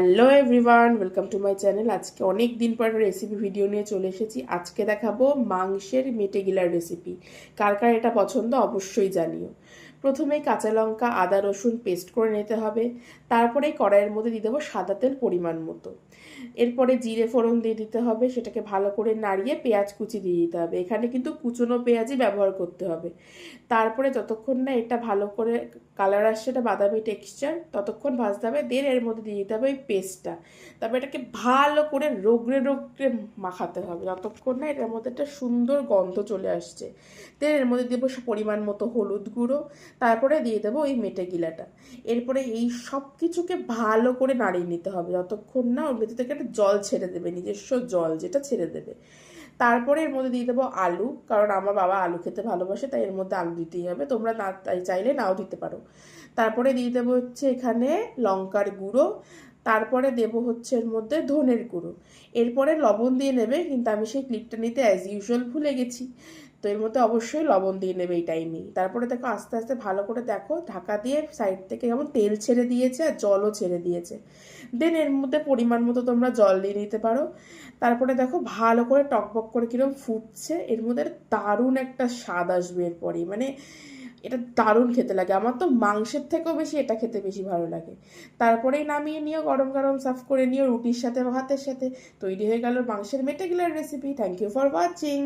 Hello everyone welcome to my channel আজকে অনেক দিন পর রেসিপি ভিডিও নিয়ে চলে এসেছি। আজকে দেখাবো মাংসের মেটে গিলার রেসিপি কার কার এটা পছন্দ অবশ্যই জানিও। প্রথমে কাঁচা লঙ্কা, আদা, রসুন পেস্ট করে নিতে হবে। তারপরে কড়াইয়ের মধ্যে দিয়ে দেবো সাদা তেল পরিমাণ মতো। এরপরে জিরে ফোড়ন দিয়ে দিতে হবে, সেটাকে ভালো করে নাড়িয়ে পেঁয়াজ কুচি দিয়ে দিতে হবে। এখানে কিন্তু কুচনো পেঁয়াজই ব্যবহার করতে হবে। তারপরে যতক্ষণ না এটা ভালো করে কালার আসছে, এটা বাদামি টেক্সচার ততক্ষণ ভাজতে হবে। দেন এর মধ্যে দিয়ে দিতে হবে ওই পেস্টটা তারপর এটাকে ভালো করে রোগড়ে রোগড়ে মাখাতে হবে। যতক্ষণ না এটার মধ্যে একটা সুন্দর গন্ধ চলে আসছে। দেন এর মধ্যে দেবো পরিমাণ মতো হলুদ গুঁড়ো। তারপরে দিয়ে দেবো ওই মেটে গিলাটা। এরপরে এই সব কিছুকে ভালো করে নাড়িয়ে নিতে হবে। যতক্ষণ না ওর ভেতর থেকে একটা জল ছেড়ে দেবে, নিজস্ব জল যেটা ছেড়ে দেবে। তারপরে এর মধ্যে দিয়ে দেবো আলু, কারণ আমার বাবা আলু খেতে ভালোবাসে, তাই এর মধ্যে আলু দিতেই হবে। তোমরা না তাই চাইলে নাও দিতে পারো। তারপরে দিয়ে দেবো হচ্ছে এখানে লঙ্কার গুঁড়ো, তারপরে দেবো হচ্ছে এর মধ্যে ধনের গুঁড়ো। এরপরে লবণ দিয়ে নেবে, কিন্তু আমি সেই ক্লিপটা নিতে অ্যাজ ইউজুয়াল ভুলে গেছি। তো এর মধ্যে অবশ্যই লবণ দিয়ে নেবে এই টাইমেই তারপরে দেখো আস্তে আস্তে ভালো করে দেখো ঢাকা দিয়ে সাইড থেকে যেমন তেল ছেড়ে দিয়েছে আর জলও ছেড়ে দিয়েছে। দেন এর মধ্যে পরিমাণ মতো তোমরা জল দিয়ে নিতে পারো। তারপরে দেখো ভালো করে টকবক করে কীরকম ফুটছে, এর মধ্যে দারুণ একটা স্বাদ আসবে এরপরেই। মানে এটা দারুণ খেতে লাগে। আমার তো মাংসের থেকেও বেশি এটা খেতে বেশি ভালো লাগে। তারপরেই নামিয়ে নিও, গরম গরম সার্ভ করে নিও রুটির সাথে, ভাতের সাথে। তৈরি হয়ে গেল মাংসের মেটে গেলার recipe thank you for watching